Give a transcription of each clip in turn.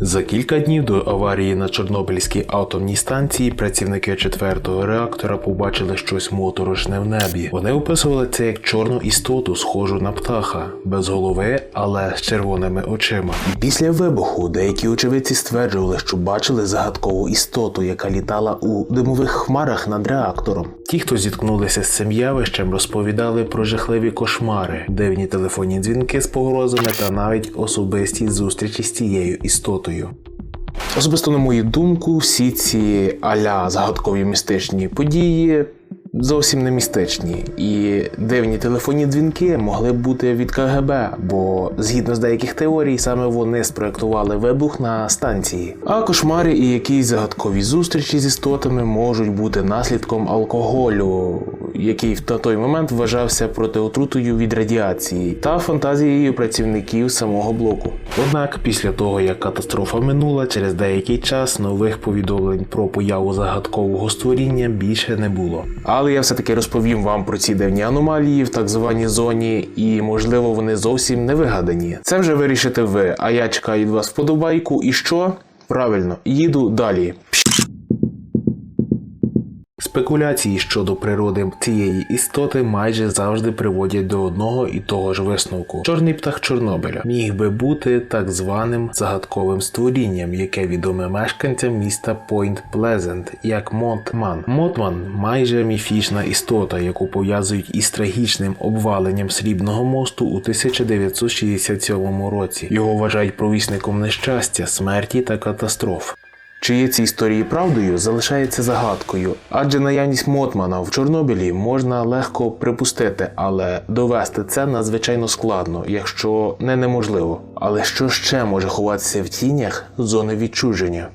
За кілька днів до аварії на Чорнобильській атомній станції працівники четвертого реактора побачили щось моторошне в небі. Вони описували це як чорну істоту, схожу на птаха, без голови, але з червоними очима. Після вибуху деякі очевидці стверджували, що бачили загадкову істоту, яка літала у димових хмарах над реактором. Ті, хто зіткнулися з цим явищем, розповідали про жахливі кошмари, дивні телефонні дзвінки з погрозами та навіть особисті зустрічі з цією істотою. Особисто, на мою думку, всі ці аля загадкові містичні події зовсім не містичні. І дивні телефонні дзвінки могли б бути від КГБ, бо згідно з деяких теорій, саме вони спроектували вибух на станції. А кошмари і якісь загадкові зустрічі з істотами можуть бути наслідком алкоголю, який на той момент вважався протиотрутою від радіації, та фантазією працівників самого блоку. Однак, після того як катастрофа минула, через деякий час нових повідомлень про появу загадкового створіння більше не було. Але я все-таки розповім вам про ці дивні аномалії в так званій зоні, і можливо вони зовсім не вигадані. Це вже вирішите ви. А я чекаю від вас вподобайку. І що? Правильно, їду далі. Спекуляції щодо природи цієї істоти майже завжди приводять до одного і того ж висновку. Чорний птах Чорнобиля міг би бути так званим загадковим створінням, яке відоме мешканцям міста Пойнт Плезент як Монтман. Монтман майже міфічна істота, яку пов'язують із трагічним обваленням срібного мосту у 1967 році. Його вважають провісником нещастя, смерті та катастроф. Чи є ці історії правдою, залишається загадкою, адже наявність Мотмана в Чорнобилі можна легко припустити, але довести це надзвичайно складно, якщо не неможливо. Але що ще може ховатися в тінях зони відчуження?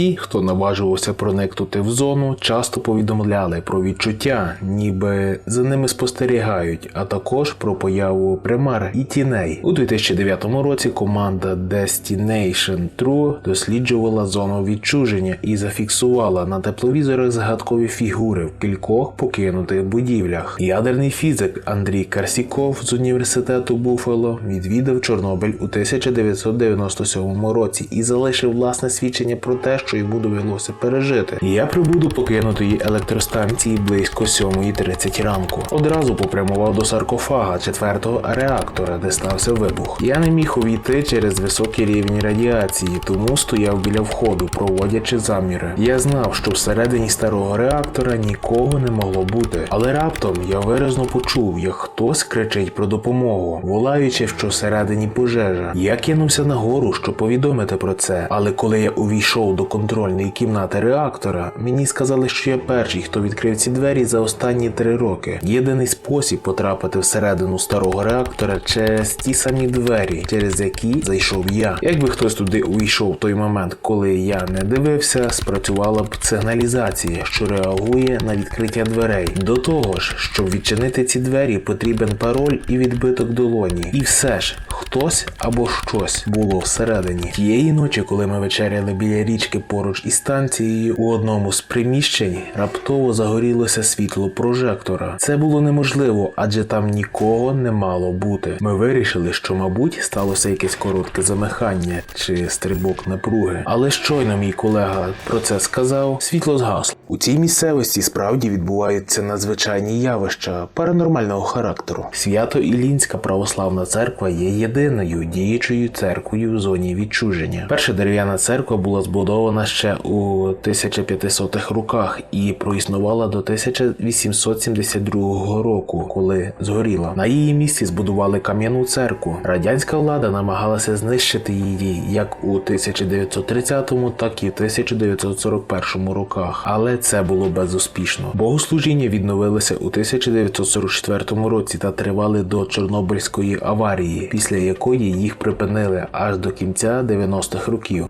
Ті, хто наважувався проникнути в зону, часто повідомляли про відчуття, ніби за ними спостерігають, а також про появу примар і тіней. У 2009 році команда Destination True досліджувала зону відчуження і зафіксувала на тепловізорах загадкові фігури в кількох покинутих будівлях. Ядерний фізик Андрій Карсіков з університету Буффало відвідав Чорнобиль у 1997 році і залишив власне свідчення про те, що йому довелося пережити. Я прибуду покинутої електростанції близько 7.30 ранку. Одразу попрямував до саркофага четвертого реактора, де стався вибух. Я не міг увійти через високий рівень радіації, тому стояв біля входу, проводячи заміри. Я знав, що всередині старого реактора нікого не могло бути, але раптом я виразно почув, як хтось кричить про допомогу, волаючи, що всередині пожежа. Я кинувся нагору, щоб повідомити про це. Але коли я увійшов до контрольної кімнати реактора, мені сказали, що я перший, хто відкрив ці двері за останні три роки. Єдиний спосіб потрапити всередину старого реактора через ті самі двері, через які зайшов я. Якби хтось туди увійшов в той момент, коли я не дивився, спрацювала б сигналізація, що реагує на відкриття дверей. До того ж, щоб відчинити ці двері, потрібен пароль і відбиток долоні. І все ж, хтось або щось було всередині. Тієї ночі, коли ми вечеряли біля річки поруч із станцією, у одному з приміщень раптово загорілося світло прожектора. Це було неможливо, адже там нікого не мало бути. Ми вирішили, що, мабуть, сталося якесь коротке замихання чи стрибок напруги. Але щойно мій колега про це сказав, світло згасло. У цій місцевості справді відбуваються надзвичайні явища паранормального характеру. Свято Ілінська православна церква є єдиною діючою церквою в зоні відчуження. Перша дерев'яна церква була збудована ще у 1500-х роках і проіснувала до 1872 року, коли згоріла. На її місці збудували кам'яну церкву. Радянська влада намагалася знищити її як у 1930, так і в 1941 роках, але це було безуспішно. Богослужіння відновилися у 1944 році та тривали до Чорнобильської аварії, після якої їх припинили аж до кінця 90-х років.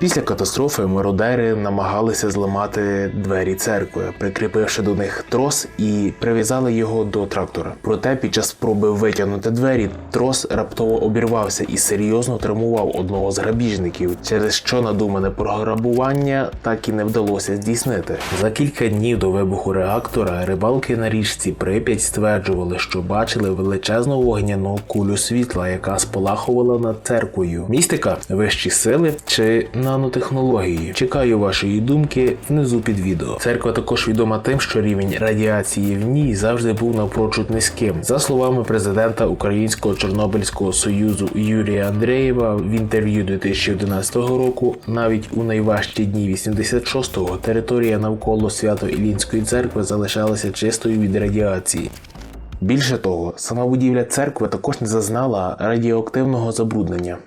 Після катастрофи мародери намагалися зламати двері церкви, прикріпивши до них трос і прив'язали його до трактора. Проте під час спроби витягнути двері трос раптово обірвався і серйозно травмував одного з грабіжників, через що надумане програбування так і не вдалося здійснити. За кілька днів до вибуху реактора рибалки на річці Прип'ять стверджували, що бачили величезну вогняну кулю світла, яка спалахувала над церквою. Містика, вищі сили чи нанотехнології. Чекаю вашої думки внизу під відео. Церква також відома тим, що рівень радіації в ній завжди був навпрочуд низьким. За словами президента Українського Чорнобильського союзу Юрія Андрієва в інтерв'ю 2011 року, навіть у найважчі дні 86-го територія навколо Свято-Ілінської церкви залишалася чистою від радіації. Більше того, сама будівля церкви також не зазнала радіоактивного забруднення.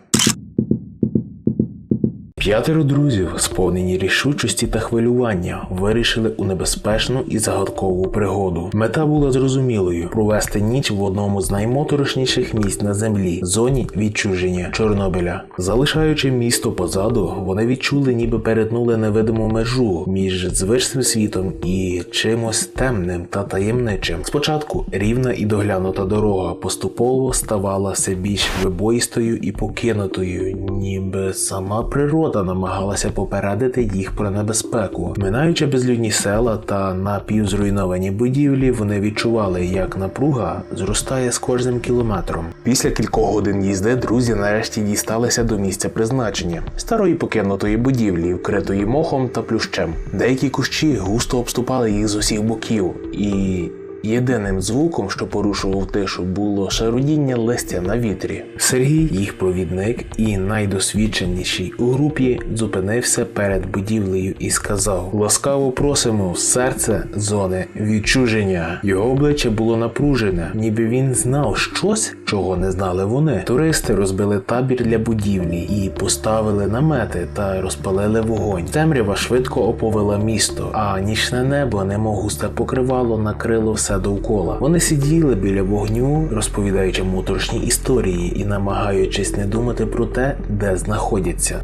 П'ятеро друзів, сповнені рішучості та хвилювання, вирішили у небезпечну і загадкову пригоду. Мета була зрозумілою провести ніч в одному з наймоторошніших місць на землі зоні відчуження Чорнобиля. Залишаючи місто позаду, вони відчули, ніби перетнули невидиму межу між звичним світом і чимось темним та таємничим. Спочатку рівна і доглянута дорога поступово ставала все більш вибоїстою і покинутою, ніби сама природа намагалася попередити їх про небезпеку. Минаючи безлюдні села та напівзруйновані будівлі, вони відчували, як напруга зростає з кожним кілометром. Після кількох годин їзди друзі нарешті дісталися до місця призначення старої покинутої будівлі, вкритої мохом та плющем. Деякі кущі густо обступали їх з усіх боків і. Єдиним звуком, що порушував тишу, було шарудіння листя на вітрі. Сергій, їх провідник і найдосвідченіший у групі, зупинився перед будівлею і сказав: Ласкаво просимо в серце зони відчуження. Його обличчя було напружене, ніби він знав щось, чого не знали вони. Туристи розбили табір для будівлі і поставили намети та розпалили вогонь. Темрява швидко оповила місто, а нічне небо, немов густе покривало, накрило все довкола. Вони сиділи біля вогню, розповідаючи моторшні історії і намагаючись не думати про те, де знаходяться.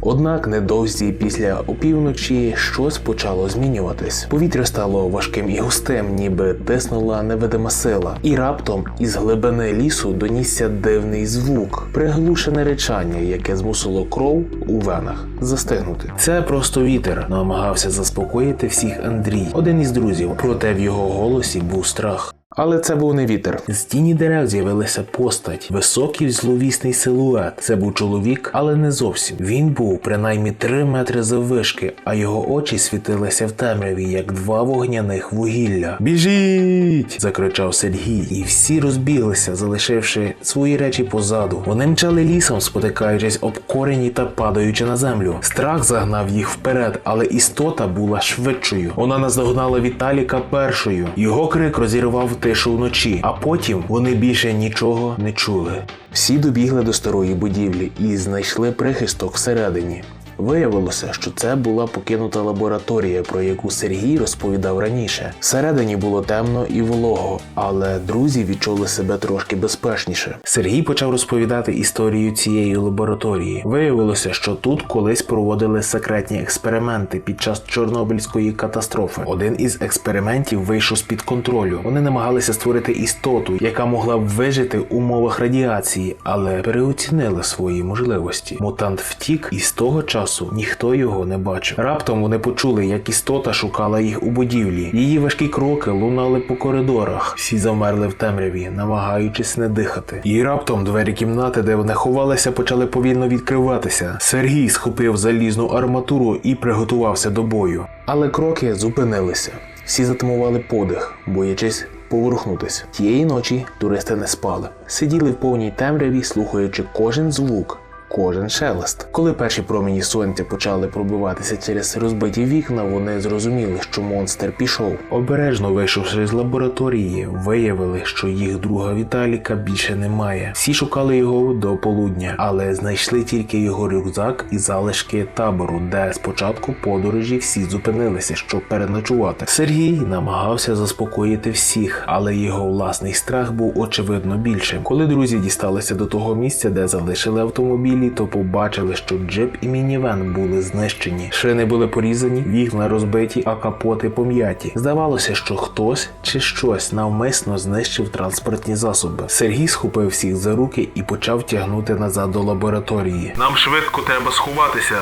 Однак недовзі після опівночі щось почало змінюватись. Повітря стало важким і густим, ніби тиснула невидима сила. І раптом із глибини лісу донісся дивний звук, приглушене речання, яке змусило кров у венах застигнути. Це просто вітер, намагався заспокоїти всіх Андрій, один із друзів. Проте в його голосі був страх. Але це був не вітер. З тіні дерев з'явилася постать, високий зловісний силует. Це був чоловік, але не зовсім. Він був принаймні три метри заввишки, а його очі світилися в темряві, як два вогняних вугілля. Біжіть! закричав Сергій, і всі розбіглися, залишивши свої речі позаду. Вони мчали лісом, спотикаючись об корені та падаючи на землю. Страх загнав їх вперед, але істота була швидшою. Вона наздогнала Віталіка першою. Його крик розірвав тишу вночі, а потім вони більше нічого не чули. Всі добігли до старої будівлі і знайшли прихисток всередині. Виявилося, що це була покинута лабораторія, про яку Сергій розповідав раніше. Всередині було темно і волого, але друзі відчули себе трошки безпечніше. Сергій почав розповідати історію цієї лабораторії. Виявилося, що тут колись проводили секретні експерименти під час Чорнобильської катастрофи. Один із експериментів вийшов з під контролю. Вони намагалися створити істоту, яка могла б вижити в умовах радіації, але переоцінили свої можливості. Мутант втік, і з того часу ніхто його не бачив. Раптом вони почули, як істота шукала їх у будівлі. Її важкі кроки лунали по коридорах. Всі замерли в темряві, намагаючись не дихати. І раптом двері кімнати, де вони ховалися, почали повільно відкриватися. Сергій схопив залізну арматуру і приготувався до бою. Але кроки зупинилися. Всі затамували подих, боячись поворухнутися. Тієї ночі туристи не спали, сиділи в повній темряві, слухаючи кожен звук. Кожен шелест. Коли перші промені сонця почали пробиватися через розбиті вікна, вони зрозуміли, що монстр пішов. Обережно вийшовши з лабораторії, виявили, що їх друга Віталіка більше немає. Всі шукали його до полудня, але знайшли тільки його рюкзак і залишки табору, де спочатку подорожі всі зупинилися, щоб переночувати. Сергій намагався заспокоїти всіх, але його власний страх був очевидно більшим. Коли друзі дісталися до того місця, де залишили автомобіль, автомобілі, то побачили, що джип і мінівен були знищені. Шини були порізані, вікна розбиті, а капоти пом'яті. Здавалося, що хтось чи щось навмисно знищив транспортні засоби. Сергій схопив всіх за руки і почав тягнути назад до лабораторії. Нам швидко треба сховатися.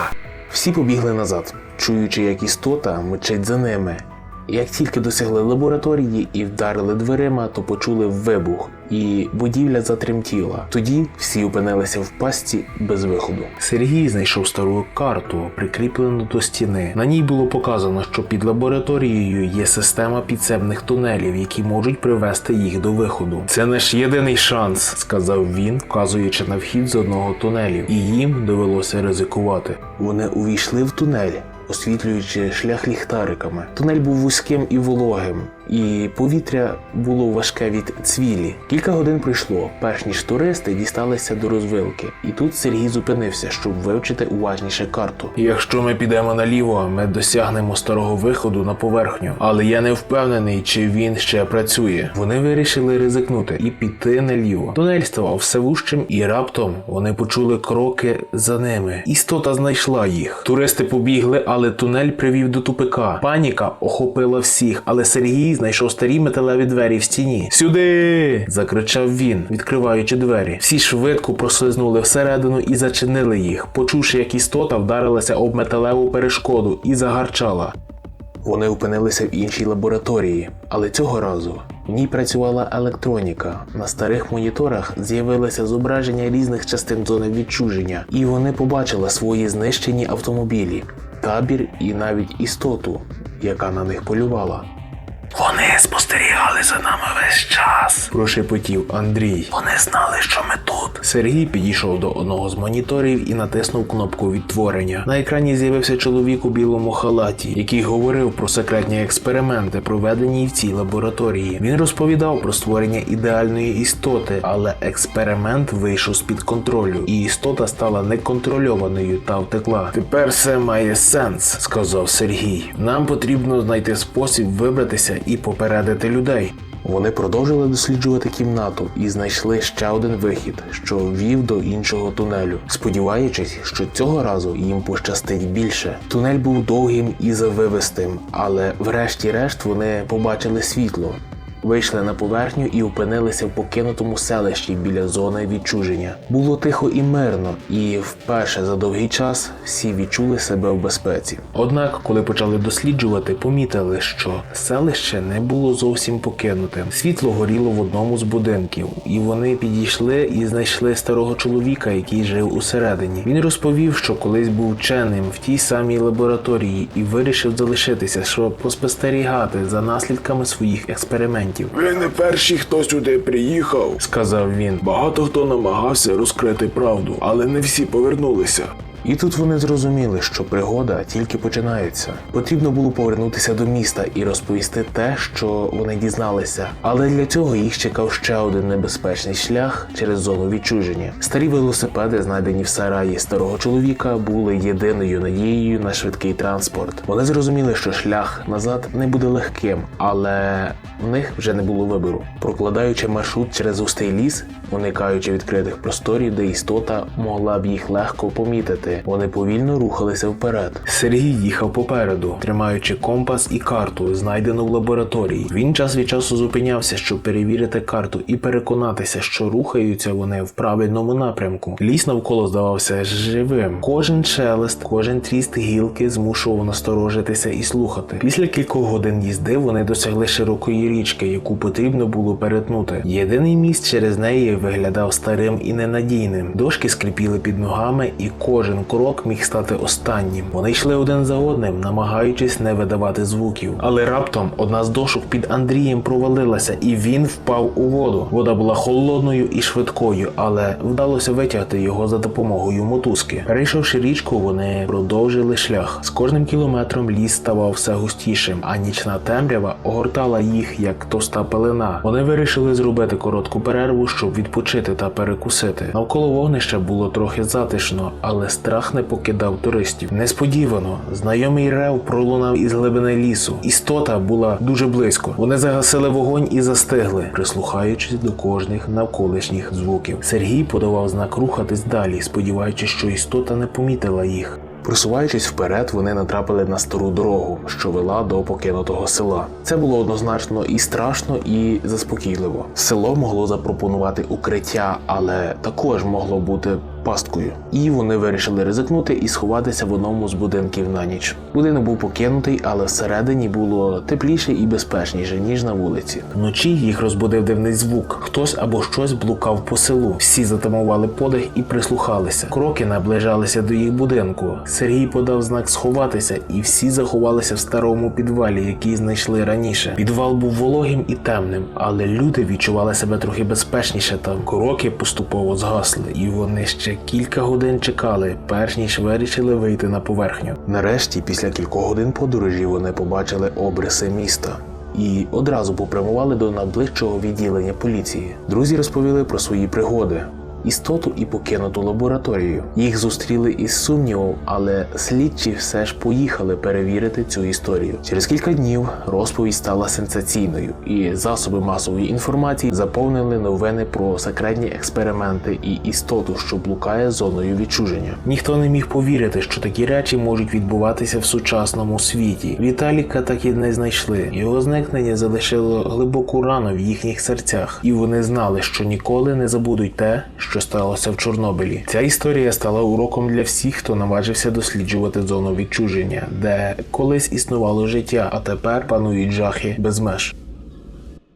Всі побігли назад, чуючи, як істота мчить за ними. Як тільки досягли лабораторії і вдарили дверима, то почули вибух, і будівля затремтіла. Тоді всі опинилися в пастці без виходу. Сергій знайшов стару карту, прикріплену до стіни. На ній було показано, що під лабораторією є система підземних тунелів, які можуть привести їх до виходу. Це наш єдиний шанс, сказав він, вказуючи на вхід з одного тунелів, і їм довелося ризикувати. Вони увійшли в тунель освітлюючи шлях ліхтариками. Тунель був вузьким і вологим, і повітря було важке від цвілі. Кілька годин пройшло, перш ніж туристи дісталися до розвилки, і тут Сергій зупинився, щоб вивчити уважніше карту. Якщо ми підемо наліво, ми досягнемо старого виходу на поверхню, але я не впевнений, чи він ще працює. Вони вирішили ризикнути і піти наліво. Тунель ставав все вужчим, і раптом вони почули кроки за ними. Істота знайшла їх. Туристи побігли, але тунель привів до тупика. Паніка охопила всіх, але Сергій знайшов старі металеві двері в стіні. Сюди! закричав він, відкриваючи двері. Всі швидко прослизнули всередину і зачинили їх, почувши, як істота вдарилася об металеву перешкоду і загарчала. Вони опинилися в іншій лабораторії, але цього разу в ній працювала електроніка. На старих моніторах з'явилося зображення різних частин зони відчуження, і вони побачили свої знищені автомобілі, табір і навіть істоту, яка на них полювала. Спостерігали за нами весь час, прошепотів Андрій. Вони знали, що ми тут. Сергій підійшов до одного з моніторів і натиснув кнопку відтворення. На екрані з'явився чоловік у білому халаті, який говорив про секретні експерименти, проведені в цій лабораторії. Він розповідав про створення ідеальної істоти, але експеримент вийшов з під контролю, і істота стала неконтрольованою та втекла. Тепер все має сенс, сказав Сергій. Нам потрібно знайти спосіб вибратися і попередити людей. Вони продовжили досліджувати кімнату і знайшли ще один вихід, що вів до іншого тунелю, сподіваючись, що цього разу їм пощастить більше. Тунель був довгим і завивистим, але врешті-решт вони побачили світло. Вийшли на поверхню і опинилися в покинутому селищі біля зони відчуження. Було тихо і мирно, і вперше за довгий час всі відчули себе в безпеці. Однак, коли почали досліджувати, помітили, що селище не було зовсім покинутим. Світло горіло в одному з будинків, і вони підійшли і знайшли старого чоловіка, який жив усередині. Він розповів, що колись був вченим в тій самій лабораторії і вирішив залишитися, щоб поспостерігати за наслідками своїх експериментів. Ви не перші, хто сюди приїхав. Сказав він. Багато хто намагався розкрити правду, але не всі повернулися. І тут вони зрозуміли, що пригода тільки починається. Потрібно було повернутися до міста і розповісти те, що вони дізналися. Але для цього їх чекав ще один небезпечний шлях через зону відчуження. Старі велосипеди, знайдені в сараї старого чоловіка, були єдиною надією на швидкий транспорт. Вони зрозуміли, що шлях назад не буде легким, але в них вже не було вибору. Прокладаючи маршрут через густий ліс, уникаючи відкритих просторів, де істота могла б їх легко помітити. Вони повільно рухалися вперед. Сергій їхав попереду, тримаючи компас і карту, знайдену в лабораторії. Він час від часу зупинявся, щоб перевірити карту і переконатися, що рухаються вони в правильному напрямку. Ліс навколо здавався живим. Кожен шелест, кожен тріст гілки змушував насторожитися і слухати. Після кількох годин їзди вони досягли широкої річки, яку потрібно було перетнути. Єдиний міст через неї виглядав старим і ненадійним. Дошки скрипіли під ногами, і кожен крок міг стати останнім. Вони йшли один за одним, намагаючись не видавати звуків. Але раптом одна з дошок під Андрієм провалилася, і він впав у воду. Вода була холодною і швидкою, але вдалося витягти його за допомогою мотузки. Перейшовши річку, вони продовжили шлях. З кожним кілометром ліс ставав все густішим, а нічна темрява огортала їх як товста пелена. Вони вирішили зробити коротку перерву, щоб відпочити та перекусити. Навколо вогнища було трохи затишно, але страх не покидав туристів. Несподівано знайомий рев пролунав із глибини лісу. Істота була дуже близько. Вони загасили вогонь і застигли, прислухаючись до кожних навколишніх звуків. Сергій подавав знак рухатись далі, сподіваючись, що істота не помітила їх. Просуваючись вперед, вони натрапили на стару дорогу, що вела до покинутого села. Це було однозначно і страшно, і заспокійливо. Село могло запропонувати укриття, але також могло бути пасткою. І вони вирішили ризикнути і сховатися в одному з будинків на ніч. Будинок був покинутий, але всередині було тепліше і безпечніше ніж на вулиці. Вночі їх розбудив дивний звук. Хтось або щось блукав по селу. Всі затамували подих і прислухалися. Кроки наближалися до їх будинку. Сергій подав знак сховатися, і всі заховалися в старому підвалі, який знайшли раніше. Підвал був вологим і темним, але люди відчували себе трохи безпечніше там. Кроки поступово згасли, і вони ще кілька годин чекали, перш ніж вирішили вийти на поверхню. Нарешті, після кількох годин подорожі, вони побачили обриси міста. І одразу попрямували до найближчого відділення поліції. Друзі розповіли про свої пригоди, істоту і покинуту лабораторію. Їх зустріли із сумнівом, але слідчі все ж поїхали перевірити цю історію. Через кілька днів розповідь стала сенсаційною, і засоби масової інформації заповнили новини про секретні експерименти і істоту, що блукає зоною відчуження. Ніхто не міг повірити, що такі речі можуть відбуватися в сучасному світі. Віталіка так і не знайшли. Його зникнення залишило глибоку рану в їхніх серцях, і вони знали, що ніколи не забудуть те, що сталося в Чорнобилі. Ця історія стала уроком для всіх, хто наважився досліджувати зону відчуження, де колись існувало життя, а тепер панують жахи без меж.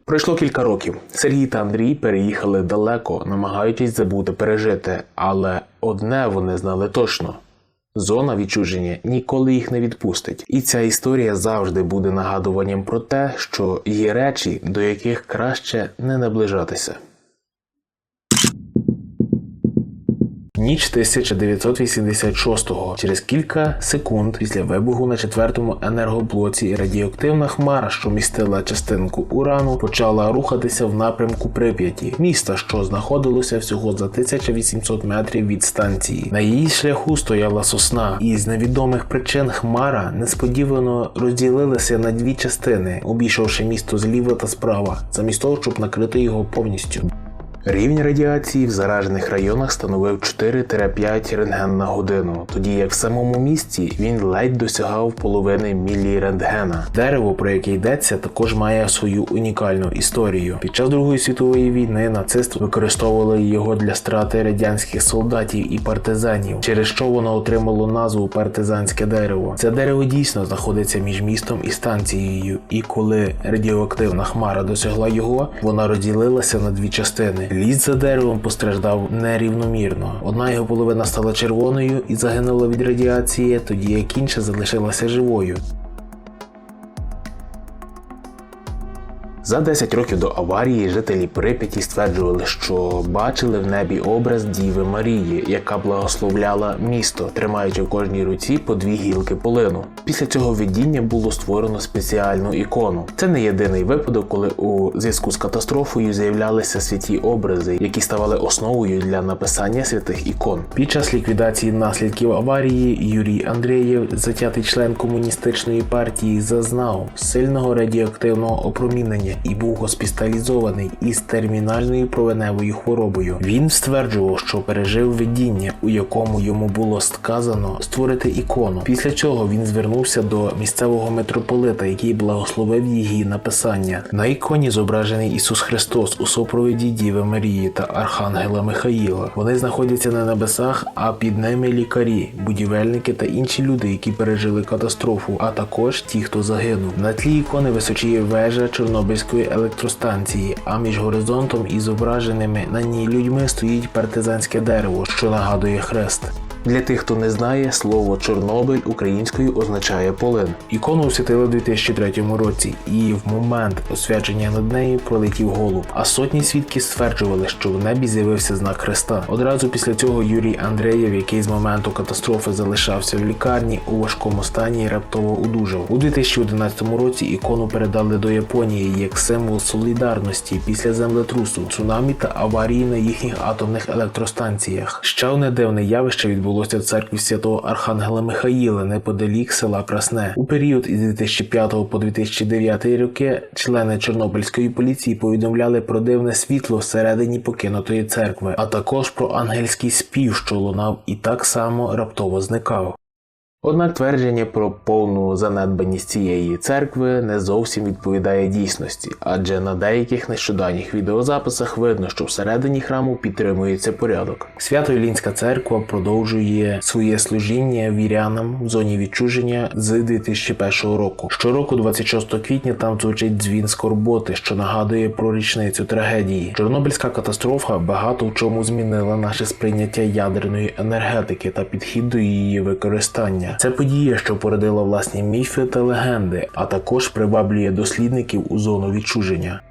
Пройшло кілька років. Сергій та Андрій переїхали далеко, намагаючись забути пережити, але одне вони знали точно. Зона відчуження ніколи їх не відпустить, і ця історія завжди буде нагадуванням про те, що є речі, до яких краще не наближатися. Ніч 1986-го. Через кілька секунд після вибуху на четвертому енергоблоці радіоактивна хмара, що містила частинку урану, почала рухатися в напрямку Прип'яті, міста, що знаходилося всього за 1800 метрів від станції. На її шляху стояла сосна, і з невідомих причин хмара несподівано розділилася на дві частини, обійшовши місто зліва та справа, замість того, щоб накрити його повністю. Рівень радіації в заражених районах становив 4-5 рентген на годину, тоді як в самому місті він ледь досягав половини мілірентгена. Дерево, про яке йдеться, також має свою унікальну історію. Під час Другої світової війни нацисти використовували його для страти радянських солдатів і партизанів, через що воно отримало назву партизанське дерево. Це дерево дійсно знаходиться між містом і станцією, і коли радіоактивна хмара досягла його, вона розділилася на дві частини. Ліс за деревом постраждав нерівномірно. Одна його половина стала червоною і загинула від радіації, тоді як інша залишилася живою. За 10 років до аварії жителі Прип'яті стверджували, що бачили в небі образ Діви Марії, яка благословляла місто, тримаючи в кожній руці по дві гілки полину. Після цього видіння було створено спеціальну ікону. Це не єдиний випадок, коли у зв'язку з катастрофою з'являлися святі образи, які ставали основою для написання святих ікон. Під час ліквідації наслідків аварії Юрій Андрієв, затятий член комуністичної партії, зазнав сильного радіоактивного опромінення і був госпіталізований із термінальною провеневою хворобою. Він стверджував, що пережив видіння, у якому йому було сказано створити ікону. Після чого він звернувся до місцевого митрополита, який благословив її написання. На іконі зображений Ісус Христос у супроводі Діви Марії та Архангела Михаїла. Вони знаходяться на небесах, а під ними лікарі, будівельники та інші люди, які пережили катастрофу, а також ті, хто загинув. На тлі ікони височіє вежа Чорнобильської електростанції, а між горизонтом і зображеними на ній людьми стоїть партизанське дерево, що нагадує хрест. Для тих, хто не знає, слово Чорнобиль українською означає полин. Ікону освятили у 2003 році, і в момент освячення над нею пролетів голуб. А сотні свідків стверджували, що в небі з'явився знак Христа. Одразу після цього Юрій Андреєв, який з моменту катастрофи залишався в лікарні у важкому стані, раптово одужав. У 2011 році ікону передали до Японії як символ солідарності після землетрусу, цунамі та аварії на їхніх атомних електростанціях. Ще одне дивне явище відбулося відбулося в церкві святого Архангела Михаїла неподалік села Красне. У період із 2005 по 2009 роки члени Чорнобильської поліції повідомляли про дивне світло всередині покинутої церкви, а також про ангельський спів, що лунав і так само раптово зникав. Однак твердження про повну занедбаність цієї церкви не зовсім відповідає дійсності, адже на деяких нещодавніх відеозаписах видно, що всередині храму підтримується порядок. Свято-Ілінська церква продовжує своє служіння вірянам в зоні відчуження з 2001 року. Щороку, 26 квітня, там звучить дзвін скорботи, що нагадує про річницю трагедії. Чорнобильська катастрофа багато в чому змінила наше сприйняття ядерної енергетики та підхід до її використання. Це подія, що породила власні міфи та легенди, а також приваблює дослідників у зону відчуження.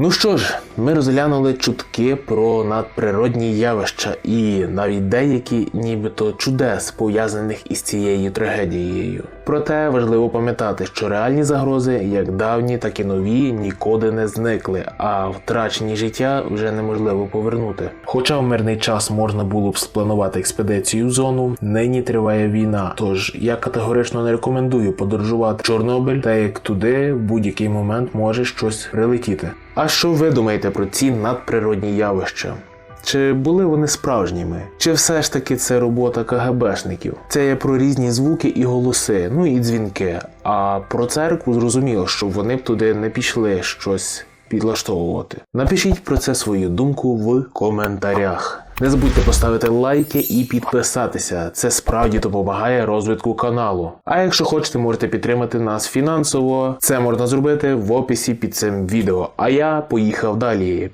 Ну що ж, ми розглянули чутки про надприродні явища і навіть деякі, нібито чудес, пов'язаних із цією трагедією. Проте важливо пам'ятати, що реальні загрози, як давні, так і нові, нікуди не зникли, а втрачені життя вже неможливо повернути. Хоча в мирний час можна було б спланувати експедицію в зону, нині триває війна. Тож я категорично не рекомендую подорожувати в Чорнобиль, та як туди в будь-який момент може щось прилетіти. А що ви думаєте про ці надприродні явища? Чи були вони справжніми? Чи все ж таки це робота КГБшників? Це є про різні звуки і голоси, ну і дзвінки. А про церкву зрозуміло, що вони б туди не пішли щось підлаштовувати. Напишіть про це свою думку в коментарях. Не забудьте поставити лайки і підписатися. Це справді допомагає розвитку каналу. А якщо хочете, можете підтримати нас фінансово. Це можна зробити в описі під цим відео. А я поїхав далі.